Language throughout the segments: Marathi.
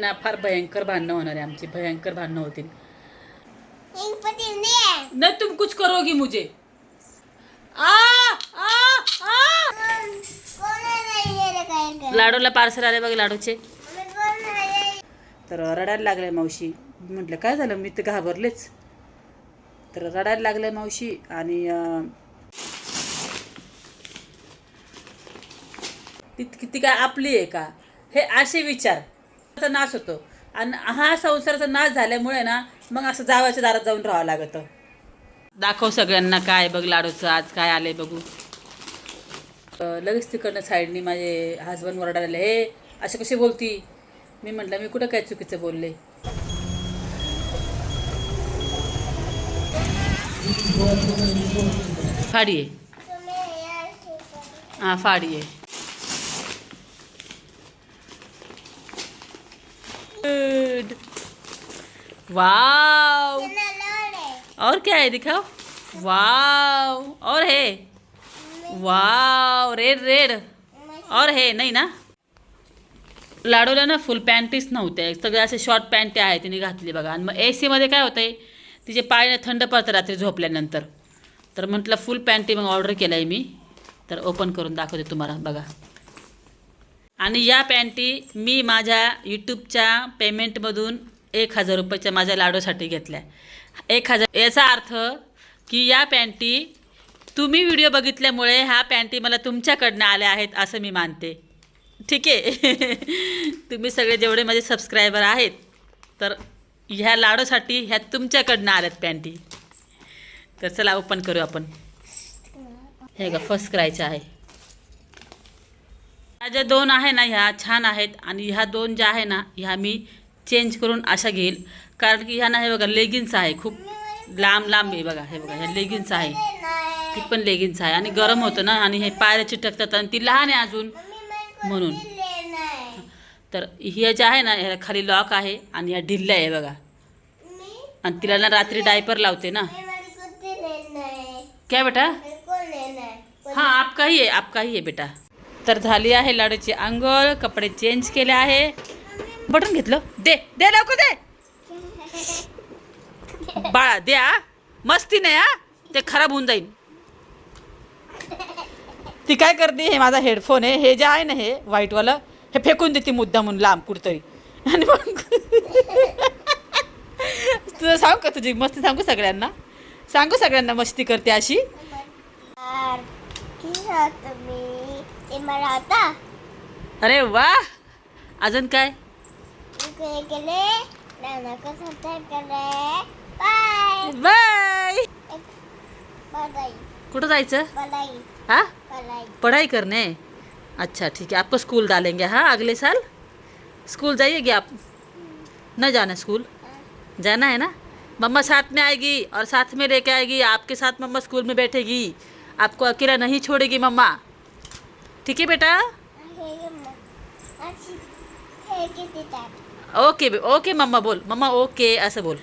ना फार भयंकर भांडणं होणार आहे आमची भयंकर भांडणं होतील. न तुम कुछ करोगी मुझे. आ आ आ. लाडूला पार्सल आले बघ लाडूचे. तर रडायला लागले मावशी. म्हटलं काय झालं? मी तर घाबरलेच. तर रडायला लागले मावशी आणि किती ती काय आपली आहे का? हे असे विचार. नाश होतो. आणि हा संसाराचा नाश झाल्यामुळे ना मग असं जावाच्या दारात जाऊन राहावं लागतं. दाखव सगळ्यांना काय बघ लाडूचं आज काय आलंय बघू. लगेच तिकडनं साईडनी माझे हसबंड ओरडायला हे असे कशी बोलती? मी म्हटलं मी कुठं काय चुकीचं बोलले? फाडी आहे. है हां फाडी आहे. Good. वाव और क्या है दिखाओ? वाव और है? वाव रेड रेड और है? नाही ना? लाडूला ना फुल पॅन्टीच नव्हत्या सगळे असे शॉर्ट पॅन्टी आहे तिने घातली बघा. आणि मग ए सीमध्ये काय होतं आहे तिचे पाय थंड पडतं रात्री झोपल्यानंतर. तर म्हटलं फुल पॅन्टी मग ऑर्डर केलं आहे मी. तर ओपन करून दाखवते तुम्हाला. बघा. आणि या पॅन्टी मी माझ्या यूट्यूबच्या पेमेंटमधून एक हजार रुपयाच्या माझ्या लाडूसाठी घेतल्या. एक हजार याचा अर्थ की या पॅन्टी तुम्ही व्हिडिओ बघितल्यामुळे ह्या पॅन्टी मला तुमच्याकडनं आल्या आहेत असं मी मानते. ठीक आहे? तुम्ही सगळे जेवढे माझे सबस्क्रायबर आहेत तर ह्या लाडूसाठी ह्या तुमच्याकडनं आल्यात पॅन्टी. तर चला ओपन करू आपण. हे का फर्स्ट करायचं आहे. ह्या ज्या दोन आहे ना ह्या छान आहेत आणि ह्या दोन ज्या आहे ना ह्या मी चेंज करून अशा घेईल. कारण की ह्या ना हे बघा लेगिन्स आहे खूप लांब लांब आहे बघा हे बघा ह्या लेगिन्स आहे. है ती पण लेगिन्स आहे. आणि गरम होतं ना आणि हे पायऱ्या चिटकतात आणि ती लहान आहे अजून. म्हणून. है तर ह्या ज्या आहे ना ह्या खाली लॉक आहे आणि ह्या ढिल्ल्या आहे बघा. आणि तिला ना रात्री डायपर लावते ना. है क्या बेटा? मेरे को लेना है हां आपकाही आहे आपकाही आहे बेटा. तर झाली आहे लाडूची आंघोळ कपडे चेंज केले आहे. बटन घेतलं? दे दे लवकर दे. बाळा दे आ मस्ती नाही हा. ते खराब होऊन जाईल ती काय करते हे माझा हेडफोन आहे. हे जे आहे ना हे व्हाईटवालं हे फेकून देते मुद्दा म्हणून लांब कुठतरी. आणि मग तुझं सांगू का तुझी मस्ती? सांगू सगळ्यांना? सांगू सगळ्यांना मस्ती करते अशी? मला आता अरे वा अजून काय? इकडे गेले करे बाय बाय कुठं जायचं? हाँ? बधाई पढ़ाई करने अच्छा ठीक है आपको स्कूल डालेंगे हाँ अगले साल? स्कूल जाइएगी आप? न जाना स्कूल जाना है ना? मम्मा साथ में आएगी और साथ में लेके आएगी आपके साथ मम्मा स्कूल में बैठेगी। आपको अकेला नहीं छोड़ेगी मम्मा। ठीक आहे बेटा? ओके ओके मम्मा बोल. मम्मा ओके असं बोल.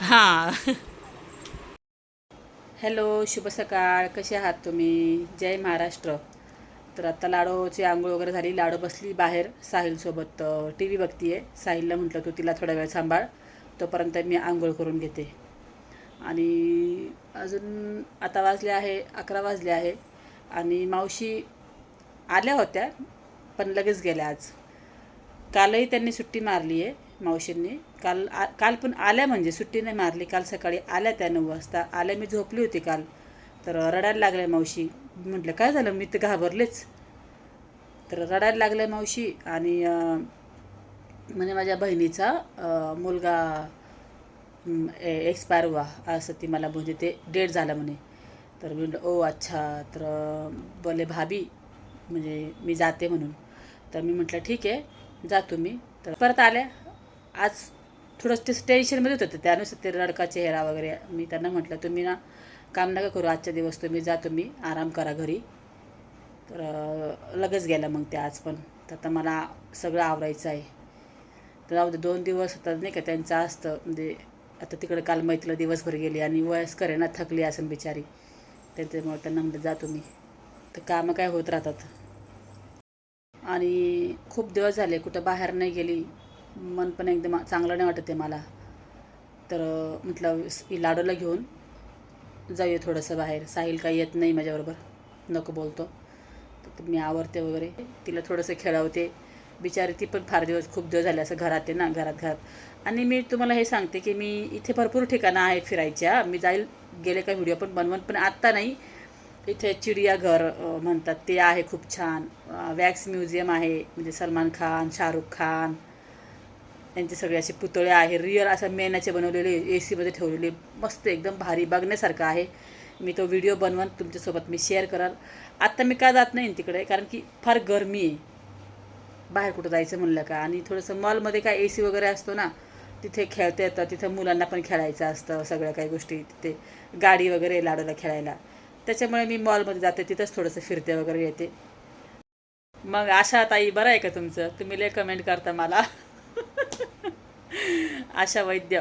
हां. हॅलो शुभ सकाळ. कसे आहात तुम्ही? जय महाराष्ट्र. तर आता लाडोची आंघोळ वगैरे झाली. लाडो बसली बाहेर साहिलसोबत टी व्ही बघतीये. साहिलला म्हटलं तू तिला थोडा वेळ सांभाळ. तोपर्यंत मी आंघोळ करून घेते. आणि अजून आता वाजले आहे अकरा वाजले आहे. आणि मावशी आल्या होत्या पण लगेच गेल्या आज. कालही त्यांनी सुट्टी मारली आहे मावशींनी. काल आ काल पण आल्या म्हणजे सुट्टी नाही मारली. काल सकाळी आल्या त्या नऊ वाजता. आल्या मी झोपली होती काल. तर रडायला लागल्या मावशी. म्हटलं काय झालं? मी तर घाबरलेच. तर रडायला लागल्या मावशी आणि म्हणजे म्हणे माझ्या बहिणीचा मुलगा एक्सपायर हुआ असं ती मला म्हणजे ते डेट झालं म्हणे. तर मी म्हटलं ओ अच्छा. तर बोले भाभी म्हणजे मी जाते म्हणून. तर मी म्हटलं ठीक आहे जा तुम्ही. तर परत आल्या. आज थोडंसं ते टेन्शनमध्ये होतं त्यानुसार ते रडका चेहरा वगैरे मी त्यांना म्हटलं तुम्ही ना काम नका करू आजच्या दिवस तुम्ही जा तुम्ही आराम करा घरी. तर लगेच गेला मग ते आज पण. तर आता मला सगळं आवरायचं आहे. तर जाऊ दे दोन दिवस होतात नाही का त्यांचं असतं म्हणजे आता तिकडे काल मैत्रीला दिवसभर गेली आणि वयस्कर आहे ना थकली असेल बिचारी. त्याच्यामुळे त्यांना म्हणलं जा तुम्ही तर कामं काय होत राहतात. आणि खूप दिवस झाले कुठं बाहेर नाही गेली. मन पण एकदम चांगलं नाही वाटत आहे मला. तर म्हटलं लाडूला घेऊन जाऊया थोडंसं बाहेर. साहिल काही येत नाही माझ्याबरोबर. नको बोलतो. तर मी आवरते वगैरे. तिला थोडंसं खेळवते. बिचारी ती पण फार दिवस खूप दिवस झाले असं घरात आहे ना घरात घरात. आणि मी तुम्हाला हे सांगते की मी इथे भरपूर ठिकाणं आहेत फिरायच्या. मी जाईल गेले काही व्हिडिओ पण बनवून पण आत्ता नाही. इथे चिडियाघर म्हणतात ते आहे खूप छान. वॅक्स म्युझियम आहे म्हणजे सलमान खान शाहरुख खान यांचे सगळे असे पुतळे आहे. रिअल असं मेणाचे बनवलेले ए सीमध्ये ठेवलेले मस्त एकदम भारी बघण्यासारखं आहे. मी तो व्हिडिओ बनवून तुमच्यासोबत मी शेअर कराल आत्ता मी का जात नाही तिकडे कारण की फार गरमी आहे. बाहेर कुठं जायचं म्हणलं का? आणि थोडंसं मॉलमध्ये काय ए सी वगैरे असतो ना तिथे खेळता येतं तिथं मुलांना पण खेळायचं असतं सगळ्या काही गोष्टी तिथे. गाडी वगैरे लाडूला खेळायला. त्याच्यामुळे मी मॉलमध्ये जाते तिथंच थोडंसं फिरते वगैरे येते. मग आशा ताई बरं आहे का तुमचं? तुम्ही लय कमेंट करता मला. आशा वैद्य.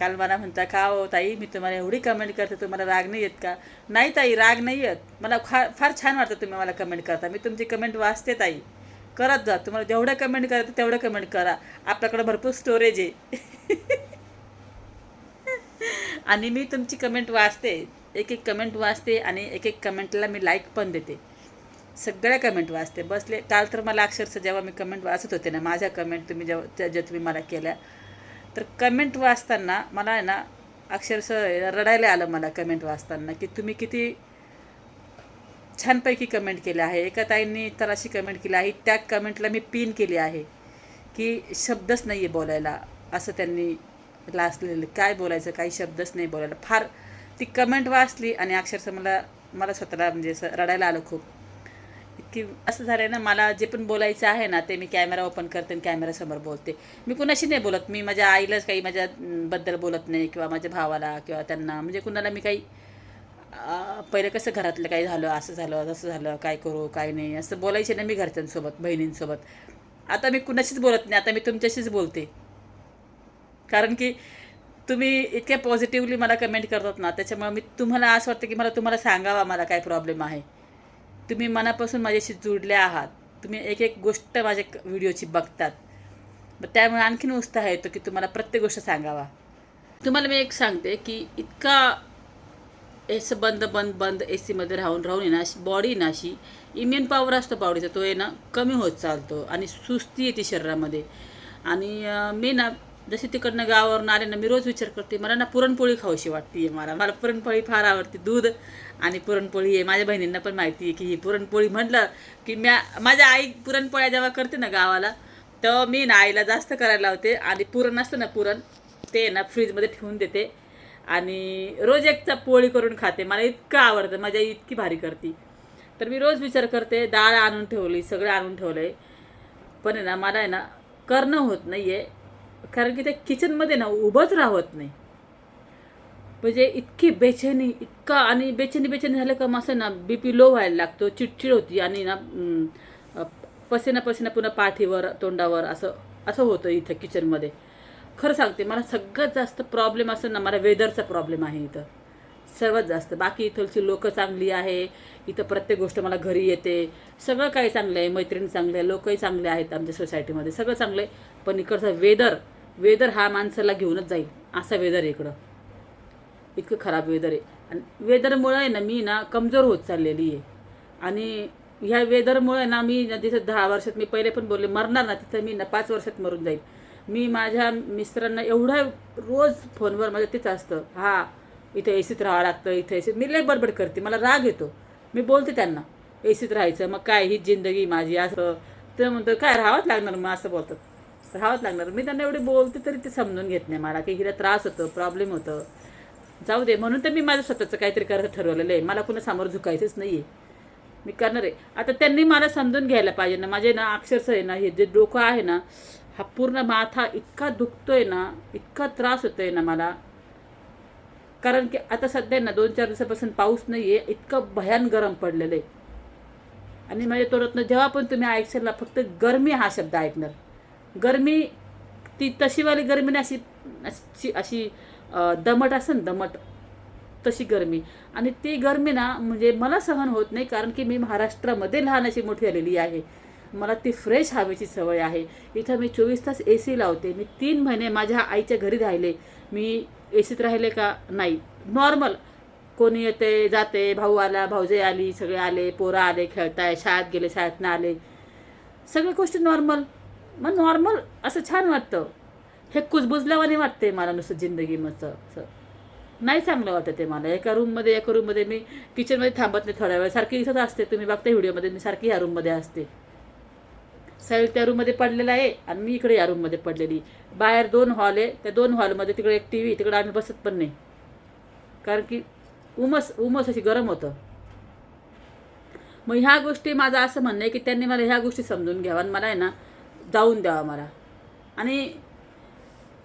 काल मला म्हणता का हो ताई मी तुम्हाला एवढी कमेंट करते तुम्हाला राग नाही येत का? नाही ताई राग नाही येत. मला फार फार छान वाटतं तुम्ही मला कमेंट करता. मी तुमची कमेंट वाचते ताई. करत जा. तुम्हाला जेवढं कमेंट करायचं तेवढं कमेंट करा. आपल्याकडे भरपूर स्टोरेज आहे. आणि मी तुमची कमेंट वाचते. एक एक कमेंट वाचते आणि एक एक कमेंटला मी लाईक पण देते. सगळ्या कमेंट वाचते. बसले काल तर मला अक्षरशः जेव्हा मी कमेंट वाचत होते ना माझ्या कमेंट तुम्ही जेव्हा ज्या तुम्ही मला केल्या तर कमेंट वाचताना मला आहे ना अक्षरशः रडायला आलं मला कमेंट वाचताना की तुम्ही किती छानपैकी कमेंट केली आहे. एका ताईंनी तर अशी कमेंट केली आहे त्या कमेंटला मी पिन केली आहे की शब्दच नाही आहे बोलायला असं त्यांनी लाचलेलं काय बोलायचं काही शब्दच नाही बोलायला. फार ती कमेंट वाचली आणि अक्षरशः मला मला स्वतःला म्हणजे असं रडायला आलं खूप. इतकी असं झालं ना मला जे पण बोलायचं आहे ना ते मी कॅमेरा ओपन करते आणि कॅमेऱ्यासमोर बोलते. मी कुणाशी नाही बोलत. मी माझ्या आईलाच काही माझ्याबद्दल बोलत नाही किंवा माझ्या भावाला किंवा त्यांना. म्हणजे कुणाला मी काही पहिलं कसं घरातलं काही झालं असं झालं तसं झालं काय करू काय नाही असं बोलायचे ना मी घरच्यांसोबत बहिणींसोबत. आता मी कुणाशीच बोलत नाही आता मी तुमच्याशीच बोलते. कारण की तुम्ही इतक्या पॉझिटिव्हली मला कमेंट करतात ना त्याच्यामुळे मी तुम्हाला असं वाटतं की मला तुम्हाला सांगावा मला काय प्रॉब्लेम आहे. तुम्ही मनापासून माझ्याशी जुडले आहात. तुम्ही एक एक गोष्ट माझ्या क- व्हिडिओची बघतात. मग त्यामुळे आणखीन उत्साह येतो की तुम्हाला प्रत्येक गोष्ट सांगावा. तुम्हाला मी एक सांगते की इतका असं बंद बंद बंद ए सीमध्ये राहून राहून आहे ना अशी बॉडी ना अशी इम्युन पॉवर असतो बॉडीचा तो आहे ना कमी होत चालतो आणि सुस्ती येते शरीरामध्ये. आणि मी ना जशी तिकडनं गावावरून आले ना मी रोज विचार करते मला ना पुरणपोळी खाऊशी वाटते मला. मला पुरणपोळी फार आवडते दूध आणि पुरणपोळी आहे. माझ्या बहिणींना पण माहिती आहे की ही पुरणपोळी म्हटलं की म्या माझ्या आई पुरणपोळ्या जेव्हा करते ना गावाला तेव्हा मी ना आईला जास्त करायला लावते आणि पुरण असतं ना पुरण ते ना फ्रीजमध्ये ठेवून देते. आणि रोज एक पोळी करून खाते. मला इतकं आवडतं माझ्या आई इतकी भारी करते. तर मी रोज विचार करते डाळ आणून ठेवली सगळं आणून ठेवलं आहे पण आहे ना मला आहे ना करणं होत नाही आहे कारण की त्या किचनमध्ये ना उभंच राहत नाही. म्हणजे इतकी बेचैनी इतका आणि बेचैनी बेचैनी झालं का मग ना बी पी लो व्हायला लागतो चिडचिड होती आणि ना पसेना पसेना पुन्हा पाठीवर तोंडावर असं असं होतं इथं किचनमध्ये. खरं सांगते मला सगळ्यात जास्त प्रॉब्लेम असं ना मला वेदरचा प्रॉब्लेम आहे इथं. सर्वात जास्त. बाकी इथलची लोकं चांगली आहे इथं प्रत्येक गोष्ट मला घरी येते. सगळं काही चांगलं आहे मैत्रिणी चांगले आहे लोकही चांगले आहेत आमच्या सोसायटीमध्ये सगळं चांगलं आहे पण इकडचा वेदर वेदर हा माणसाला घेऊनच जाईल असा वेदर आहे इकडं. इतकं खराब वेदर आहे. आणि वेदरमुळं आहे ना मी ना कमजोर होत चाललेली आहे. आणि ह्या वेदरमुळे ना मी ना तिथं दहा वर्षात मी पहिले पण बोलले मरणार ना तिथं मी ना पाच वर्षात मरून जाईल. मी माझ्या मिस्टरांना एवढा रोज फोनवर माझं तेच असतं हा इथं ए सीत राहावं लागतं इथं ए सीत मी लय बडबड करते मला राग येतो. मी बोलते त्यांना ए सीत राहायचं मग काय ही जिंदगी माझी असं ते म्हणतो काय राहावंच लागणार मग असं बोलतात. राहावंच लागणार. मी त्यांना एवढी बोलते तरी ते समजून घेत नाही मला की हिला त्रास होतो प्रॉब्लेम होतं. जाऊ दे म्हणून तर मी माझं स्वतःचं काहीतरी करायचं ठरवलेलं आहे. मला कुणा समोर झुकायचंच नाही आहे मी करणार आहे. आता त्यांनी मला समजून घ्यायला पाहिजे ना. माझे ना अक्षरशः आहे ना हे जे डोकं आहे ना हा पूर्ण माथा इतका दुखतोय ना इतका त्रास होतोय ना मला. कारण की आता सध्या ना दोन चार दिवसापासून पाऊस नाही आहे इतकं भयान गरम पडलेलं आहे आणि म्हणजे माझ्या तोंडातनं जेव्हा पण तुम्ही ऐकशाल ना फक्त गरमी हा शब्द ऐकणार. गरमी ती तशीवाली गरमी नाही अशी अशी अशी दमट असेल दमट. तशी गरमी. आणि ती गरमी ना म्हणजे मला सहन होत नाही कारण की मी महाराष्ट्रामध्ये लहान अशी मोठी आलेली आहे. मला ती फ्रेश हवेची सवय आहे. इथं मी चोवीस तास ए सी लावते. मी तीन महिने माझ्या आईच्या घरी राहिले. मी ए सीत राहिले का? नाही. नॉर्मल कोणी येते जाते भाऊ आला भाऊजे आली सगळे आले पोरं आले खेळताय शाळेत गेले शाळेतनं आले. सगळ्या गोष्टी नॉर्मल मग नॉर्मल असं छान वाटतं. हे कुजबुजल्यावाने वाटते मला नुसतं जिंदगी मस्त. असं नाही चांगलं वाटतं ते मला. एका रूममध्ये एका रूममध्ये मी किचनमध्ये थांबत नाही थोड्या वेळ. सारखी इथंच असते. तुम्ही बघता व्हिडिओमध्ये मी सारखी ह्या रूममध्ये असते. साहिल त्या रूममध्ये पडलेला आहे आणि मी इकडे या रूममध्ये पडलेली. बाहेर दोन हॉल आहे त्या दोन हॉलमध्ये तिकडे एक टी व्ही तिकडे आम्ही बसत पण नाही. कारण की उमस उमस अशी गरम होतं. मग ह्या गोष्टी माझं असं म्हणणं आहे की त्यांनी मला ह्या गोष्टी समजून घ्यावा आणि मला आहे ना जाऊन द्यावा मला. आणि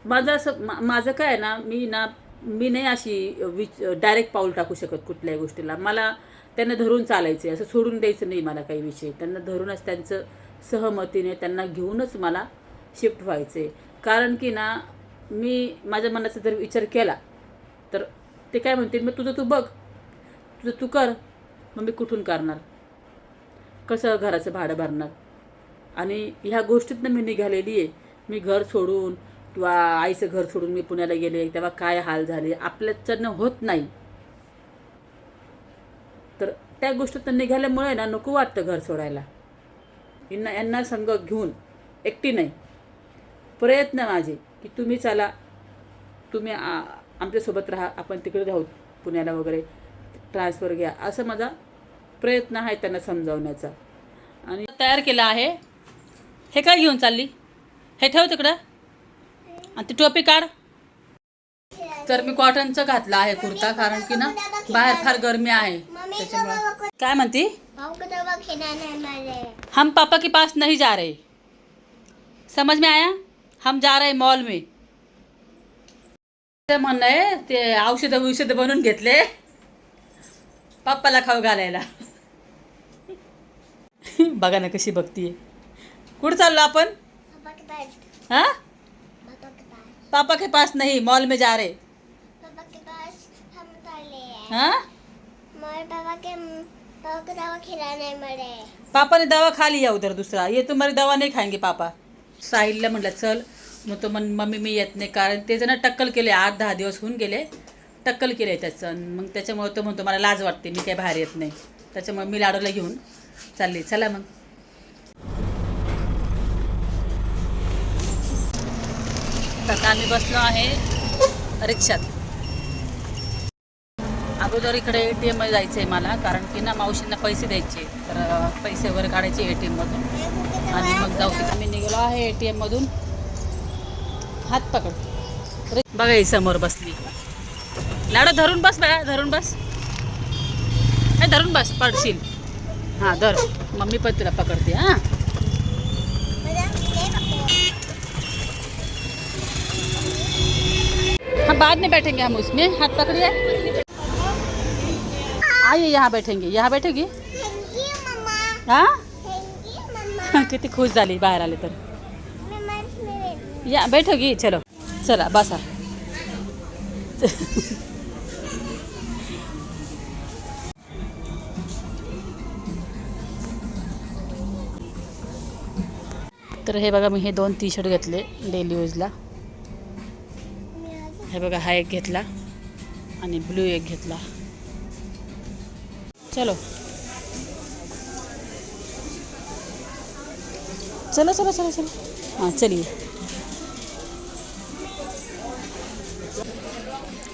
माझं असं मा- माझं काय आहे ना मी ना मी नाही अशी विच डायरेक्ट पाऊल टाकू शकत कुठल्याही गोष्टीला. मला त्यांना धरून चालायचं आहे असं सोडून द्यायचं नाही मला काही विषय. त्यांना धरूनच त्यांचं सहमतीने त्यांना घेऊनच मला शिफ्ट व्हायचं. आहे कारण की ना मी माझ्या मनाचा जर विचार केला तर ते काय म्हणतील मग तुझं तू बघ. तुझं तू कर. मग मी कुठून करणार? कसं घराचं भाडं भरणार? आणि ह्या गोष्टीतनं मी निघालेली आहे. मी घर सोडून किंवा आईचं घर सोडून मी पुण्याला गेले तेव्हा काय हाल झाले आपल्याच्यानं होत नाही. तर त्या गोष्टीतनं निघाल्यामुळे ना नको वाटतं घर सोडायला. यांना यांना संघ घेऊन एकटी नाही. प्रयत्न माझे की तुम्ही चला तुम्ही आमच्यासोबत राहा आपण तिकडे राहू पुण्याला वगैरे ट्रान्सफर घ्या. असं माझा प्रयत्न आहे त्यांना समजावण्याचा. आणि तयार केला आहे. हे काय घेऊन चालली? हे ठेव तिकडं. आणि ती टोपी काढ. तर मी कॉटनचं घातलं आहे कुर्ता कारण की ना बाहेर फार गरमी आहे. त्याच्यामुळे काय म्हणती? हम पापा के पास नहीं जा रहे। समझ में आया? हम जा रहे मॉल में। ते म्हणणं आहे ते औषध औषध बनवून घेतले. पप्पाला खाऊ घालायला. बघा ना कशी बघतीये. कुठं चाललो आपण? पापा के पास. हाँ? पापा के पास. नहीं मॉल में जा रहे. पापा के पास हम हैं? पापाने दवा ने दवा खा लिया उधर दूसरा. ये तुम्हारी दवा नहीं खाएंगे पापा. साहिलला म्हटलं चल. मग तो म्हण मम्मी मी येत नाही. कारण ते जण टक्कल केले आठ दहा दिवस होऊन गेले. टक्कल केले त्याचं. मग त्याच्यामुळे तो म्हणतो मला लाज वाटते मी काही बाहेर येत नाही. त्याच्यामुळे मी लाडूला घेऊन चालली. चला मग. आता आम्ही बसलो आहे रिक्षात. अगोदर इकडे ए टी एममध्ये जायचं आहे मला कारण की ना मावशींना पैसे द्यायचे तर पैसे वगैरे काढायचे ए टी एममधून आणि मग जाऊ तिथे मी निघालो आहे ए टी एममधून हात पकड. रे बघा ही समोर बसली. लाडो धरून बस बघा धरून बस. हे धरून बस पडशील. हां धर. मम्मी पण तुला पकडते हां. हाँ बाद में बैठेंगे हम उसमें. हाथ पकड़िए. आइए यहाँ बैठेंगे यहाँ बैठेगी? हां? किती खुश झाली बाहेर आले तर. या बैठोगी चलो. चला बसा. तर हे बघा मी हे दोन टी शर्ट घेतले डेली यूजला हे बघा हा एक घेतला आणि ब्लू एक घेतला. चलो। चलो चलो चलो चलो। हाँ चलिए।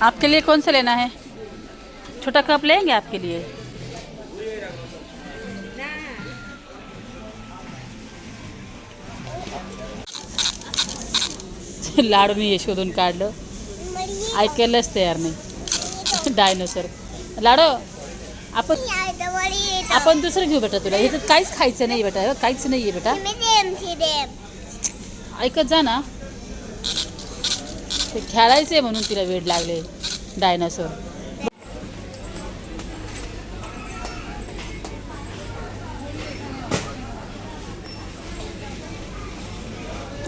आपके लिए कौन सा लेना है? छोटा कप लेंगे आपके लिए? लाडूनी हे शोधून काढलं. ऐकायलाच तयार नाही डायनोसर लाडो आपण आपण दुसरं घेऊ बेटा तुला. ह्याच्यात काहीच खायचं नाही बेटा. काहीच नाही आहे बेटा ऐकत जा ना. ते खेळायचे म्हणून तिला वेड लागले डायनासोर.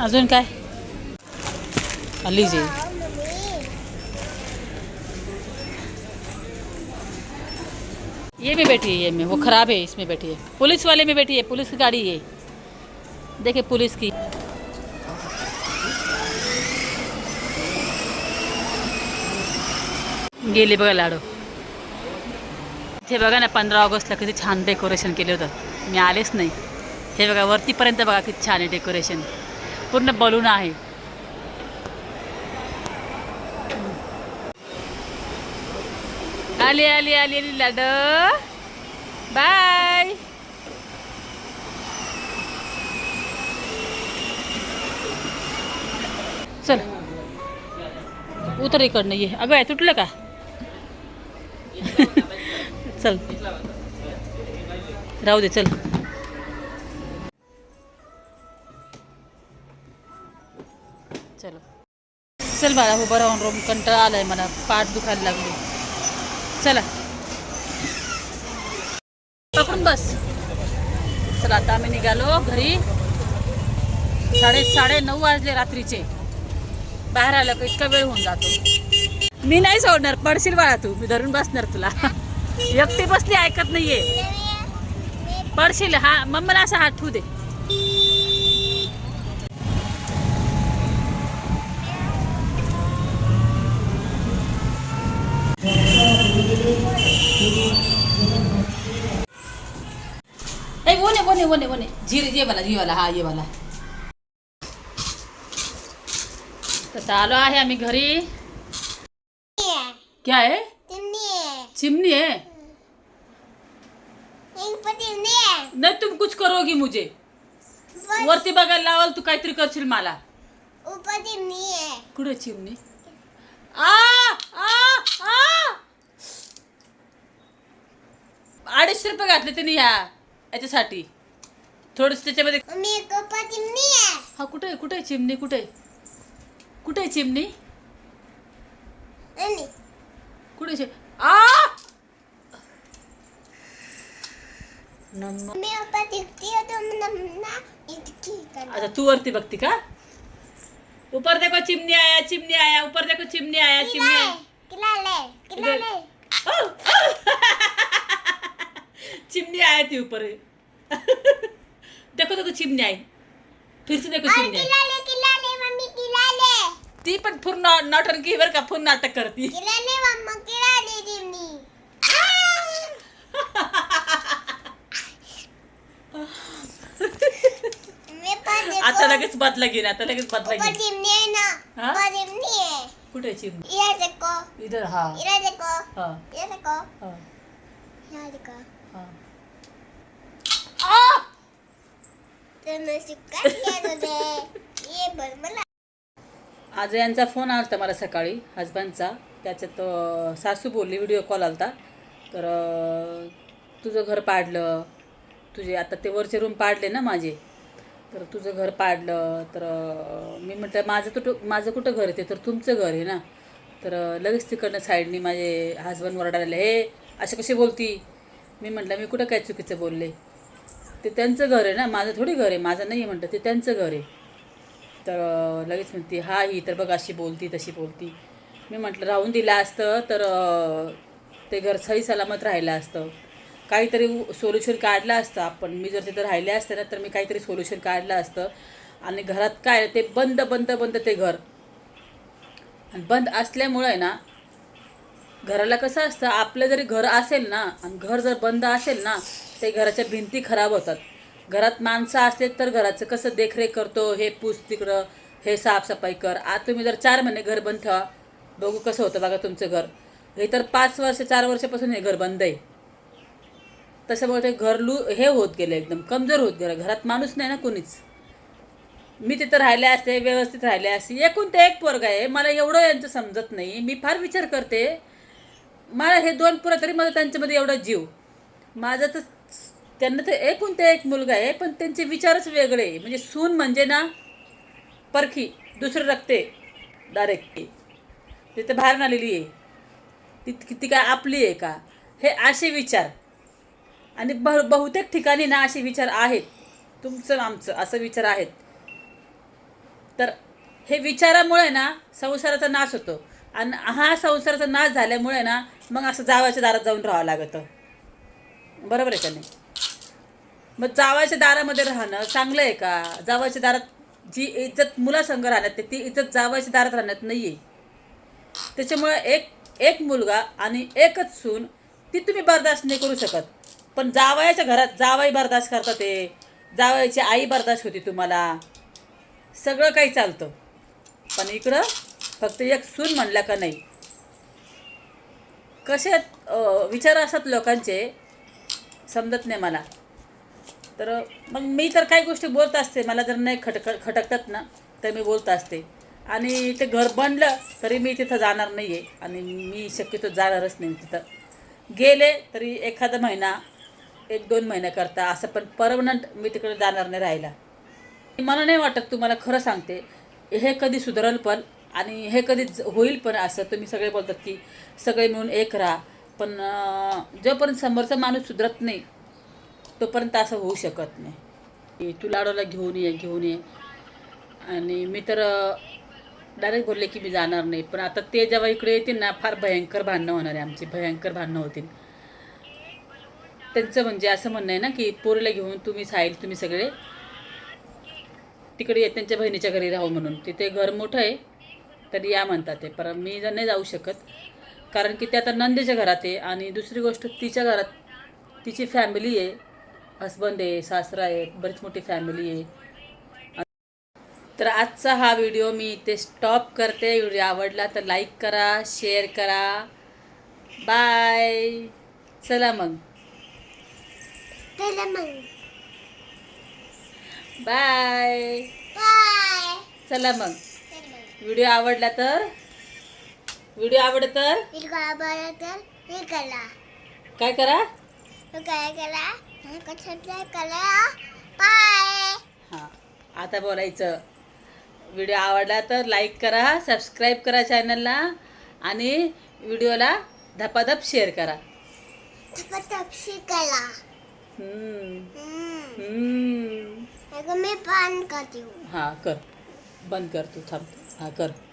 अजून काय? लीजिए ये भी बैठी है, ये में, वो खराब है, इसमें बैठी है। पुलिस वाले में बैठी है, पुलिस की गाड़ी है। देखे पुलिस की। गेली बघा लाडू हे बघा ना पंधरा ऑगस्टला किती छान डेकोरेशन केलं होतं मी आलेच नाही। हे बघा वरतीपर्यंत बघा किती छान आहे डेकोरेशन पूर्ण बलून आहे। आली आली आली आली लाड. बाय. चल. उतर इकडनं ये. अगं आहे तुटलं का? चल. राहू दे चल. चलो. चल बाळा उभं राहून रोम कंटाळा आलाय मला. पाठ दुखायला लागली. चला. पकडून बस. चला आता आम्ही निघालो घरी. साडे साडे नऊ वाजले रात्रीचे. बाहेर आलं का इतका वेळ होऊन जातो. मी नाही सोडणार पडशील बाळा तू. मी धरून बसणार तुला. एकटी बसली ऐकत नाहीये. पडशील हा मम्मीला असा हात ठेवू दे. ए बोने बोने बोने बोने जीरे ये वाला ये वाला हा ये वाला। तर आलो आहे आम्ही घरी क्या है? चिमनी है। नाही तुम कुछ करोगी मुझे। वरती बघायला लावाल तू काहीतरी करशील मला कुठे चिमणी अडीचशे रुपये घातले त्यांनी ह्या याच्यासाठी. थोडस त्याच्यामध्ये हा कुठे कुठे आहे चिमणी कुठे? कुठे आहे चिमणी? कुठे आ. अच्छा तू वरती बघती का? ऊपर देखो चिमनी आया चिमनी आया ऊपर देखो चिमनी आया चिमनी! चिमनी आया थी ऊपर। देखो देखो चिमनी आई। फिर से देखो चिमनी आई। ती पण पूर्ण नौटंकी बर का पूर्ण नाटक करती। लगेच बदला घेईन आता लगेच बदला घेईन. हा? कुठे आहे चिमणी? इधर हा. हा. हा. हा. आ! आज यांचा फोन आला होता मला सकाळी हजबंडचा त्याच्यात अं, सासू बोलली व्हिडिओ कॉल आलता. तर अं, तुझं घर पाडलं. तुझे आता ते वरचे रूम पाडले ना माझे. तर तुझं घर पाडलं तर मी म्हटलं माझं कुठं माझं कुठं घर आहे ते? तर तुमचं घर आहे ना? तर लगेच तिकडनं साईडनी माझे हजबंड ओरडायला हे असे कशी बोलती? मी म्हटलं मी कुठं काय चुकीचं बोलले? ते त्यांचं घर आहे ना? माझं थोडी घर आहे माझं नाही आहे म्हटलं ते त्यांचं घर आहे. तर लगेच म्हणते हा ही तर बघ अशी बोलती तशी बोलती. मी म्हटलं राहून दिलं असतं तर ते घर सही सलामत राहिलं असतं. काहीतरी सोल्युशन काढलं असतं. आपण मी जर तिथं राहिले असते ना तर मी काहीतरी सोल्युशन काढलं असतं. आणि घरात काय ते बंद बंद बंद ते घर. आणि बंद असल्यामुळे ना घराला कसं असतं आपलं जरी घर असेल ना आणि घर जर बंद असेल ना ते घराच्या भिंती खराब होतात. घरात माणसं असले तर घराचं कसं देखरेख करतो हे पूस तिकडं हे साफसफाई कर. आज तुम्ही जर चार महिने घर बंद ठेवा बघू कसं होतं बघा तुमचं घर. हे तर पाच वर्ष चार वर्षापासून हे घर बंद आहे. तशामुळे ते घर लू हे होत गेलं एकदम कमजोर होत गेलं. घरात माणूस नाही ना कोणीच. मी तिथं राहिले असते व्यवस्थित राहिले असते. एकूण ते एक पोरगा आहे. मला एवढं यांचं समजत नाही. मी फार विचार करते. मला हे दोन पुरं तरी मला त्यांच्यामध्ये एवढा जीव. माझं तर त्यांना तर एकूण ते एक मुलगा आहे पण त्यांचे विचारच वेगळे आहे. म्हणजे सून म्हणजे ना परखी दुसरं रक्ते डायरेक्ट तिथं बाहेर आलेली आहे. ती ती काय आपली आहे का? हे असे विचार. आणि ब बहुतेक ठिकाणी ना असे विचार आहेत. तुमचं आमचं असं विचार आहेत. तर हे विचारामुळे ना संसाराचा नाश होतो. आणि हा संसाराचा नाश झाल्यामुळे ना मग असं जावाच्या दारात जाऊन राहावं लागतं. बरोबर आहे का नाही? मग जावायच्या दारामध्ये राहणं चांगलं आहे का? जावायच्या दारात जी इज्जत मुलासंग राहण्यात ती इज्जत जावायच्या दारात राहण्यात नाही आहे त्याच्यामुळे एक एक मुलगा आणि एकच सून ती तुम्ही बर्दाश्त नाही करू शकत. पण जावयाच्या घरात जावाई बर्दाश्त करतात ते. जावयाची आई बर्दाश्त होती तुम्हाला. सगळं काही चालतं. पण इकडं फक्त एक सून म्हणला का नाही? कसे विचार असतात लोकांचे. समजत नाही मला. तर मग मी तर काही गोष्टी बोलत असते. मला जर नाही खटक खटकतात ना तर मी बोलत असते. आणि ते घर बनलं तरी मी तिथं जाणार नाही आहे आणि मी शक्यतो जाणारच नाही तिथं. गेले तरी एखादा महिना एक दोन महिन्याकरता असं पण परमनंट मी तिकडे जाणार नाही राहिला मला नाही वाटत तुम्हाला खरं सांगते हे कधी सुधारल पण आणि हे कधी होईल पण असं तुम्ही सगळे बोलतात की सगळे मिळून एक राहा. पण जोपर्यंत समोरचा माणूस सुधरत नाही तोपर्यंत असं होऊ शकत नाही. तू लाडोला घेऊन ये घेऊन ये. आणि मी तर डायरेक्ट बोलले की मी जाणार नाही. पण आता ते जेव्हा इकडे येतील ना फार भयंकर भांडणं होणार आहे आमची. भयंकर भांडणं होतील. त्यांचं म्हणजे असं म्हणणं आहे ना की पोरीला घेऊन तुम्ही साहिल तुम्ही सगळे तिकडे ये त्यांच्या बहिणीच्या घरी राहू म्हणून. तिथे घर मोठं आहे तरी या म्हणतात ते पर मी जर नाही जाऊ शकत. कारण की ते आता नंदेच्या घरात आहे आणि दुसरी गोष्ट तिच्या घरात तिची फॅमिली आहे. हसबंड आहे सासरा आहे बरीच मोठी फॅमिली आहे. तर आजचा हा व्हिडिओ मी इथे स्टॉप करते. व्हिडिओ आवडला तर लाईक करा शेअर करा. बाय चला मग. मग बाय बाय चला मग. व्हिडिओ आवडला तर? व्हिडिओ आवडला तर? बरं तर हे करा. काय करा? काय करा हे कसं करा. बाय हां आता बोलायचं. व्हिडिओ आवडला तर लाईक करा सबस्क्राईब करा चॅनलला आणि व्हिडिओला धपाधप शेअर करा. तपशी करा. मी पान करते. हां कर. बंद कर तू थांब. हां कर.